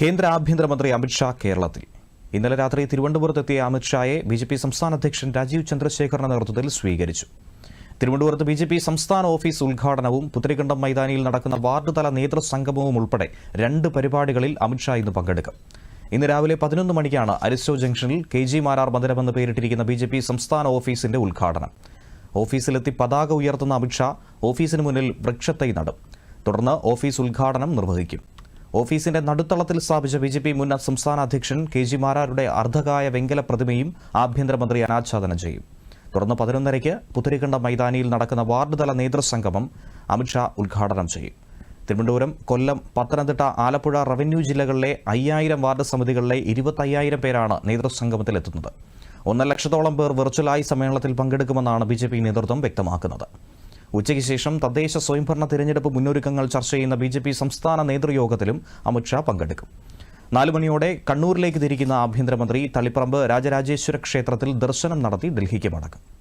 കേന്ദ്ര ആഭ്യന്തരമന്ത്രി അമിത്ഷാ കേരളത്തിൽ. ഇന്നലെ രാത്രി തിരുവനന്തപുരത്തെത്തിയ അമിത്ഷായെ ബി ജെ പി സംസ്ഥാന അധ്യക്ഷൻ രാജീവ് ചന്ദ്രശേഖറിന്റെ നേതൃത്വത്തിൽ സ്വീകരിച്ചു. തിരുവനന്തപുരത്ത് ബി ജെ പി സംസ്ഥാന ഓഫീസ് ഉദ്ഘാടനവും പുത്തരിക്കണ്ടം മൈതാനിയിൽ നടക്കുന്ന വാർഡ് തല നേതൃസംഗമവും ഉൾപ്പെടെ രണ്ട് പരിപാടികളിൽ അമിത്ഷാ ഇന്ന് പങ്കെടുക്കും. ഇന്ന് രാവിലെ പതിനൊന്ന് മണിക്കാണ് അരിസ്റ്റോ ജംഗ്ഷനിൽ കെ ജി മാരാർ മന്ദിരമെന്ന് പേരിട്ടിരിക്കുന്ന ബി ജെ പി സംസ്ഥാന ഓഫീസിന്റെ ഉദ്ഘാടനം. ഓഫീസിലെത്തി പതാക ഉയർത്തുന്ന അമിത്ഷാ ഓഫീസിന് മുന്നിൽ വൃക്ഷത്തൈ നടും. തുടർന്ന് ഓഫീസ് ഉദ്ഘാടനം നിർവഹിക്കും. ഓഫീസിന്റെ നടുത്തളത്തിൽ സ്ഥാപിച്ച ബി ജെ പി മുൻ സംസ്ഥാന അധ്യക്ഷൻ കെ ജി മാരാരുടെ അർദ്ധകായ വെങ്കല പ്രതിമയും ആഭ്യന്തരമന്ത്രി അനാച്ഛാദനം ചെയ്യും. തുടർന്ന് പതിനൊന്നരയ്ക്ക് പുത്തരിക്കണ്ട മൈതാനിയിൽ നടക്കുന്ന വാർഡ് തല നേതൃസംഗമം അമിത്ഷാ ഉദ്ഘാടനം ചെയ്യും. തിരുവനന്തപുരം കൊല്ലം പത്തനംതിട്ട ആലപ്പുഴ റവന്യൂ ജില്ലകളിലെ അയ്യായിരം വാർഡ് സമിതികളിലെ ഇരുപത്തയ്യായിരം പേരാണ് നേതൃസംഗമത്തിലെത്തുന്നത്. ഒന്നര ലക്ഷത്തോളം പേർ വെർച്വലായി സമ്മേളനത്തിൽ പങ്കെടുക്കുമെന്നാണ് ബി നേതൃത്വം വ്യക്തമാക്കുന്നത്. ഉച്ചയ്ക്ക് ശേഷം തദ്ദേശ സ്വയംഭരണ തിരഞ്ഞെടുപ്പ് മുന്നൊരുക്കങ്ങൾ ചർച്ച ചെയ്യുന്ന ബി ജെ പി സംസ്ഥാന നേതൃയോഗത്തിലും അമിത്ഷാ പങ്കെടുക്കും. നാലു മണിയോടെ കണ്ണൂരിലേക്ക് തിരിക്കുന്ന ആഭ്യന്തരമന്ത്രി തളിപ്പറമ്പ് രാജരാജേശ്വര ക്ഷേത്രത്തിൽ ദർശനം നടത്തി ഡൽഹിക്ക് മടങ്ങും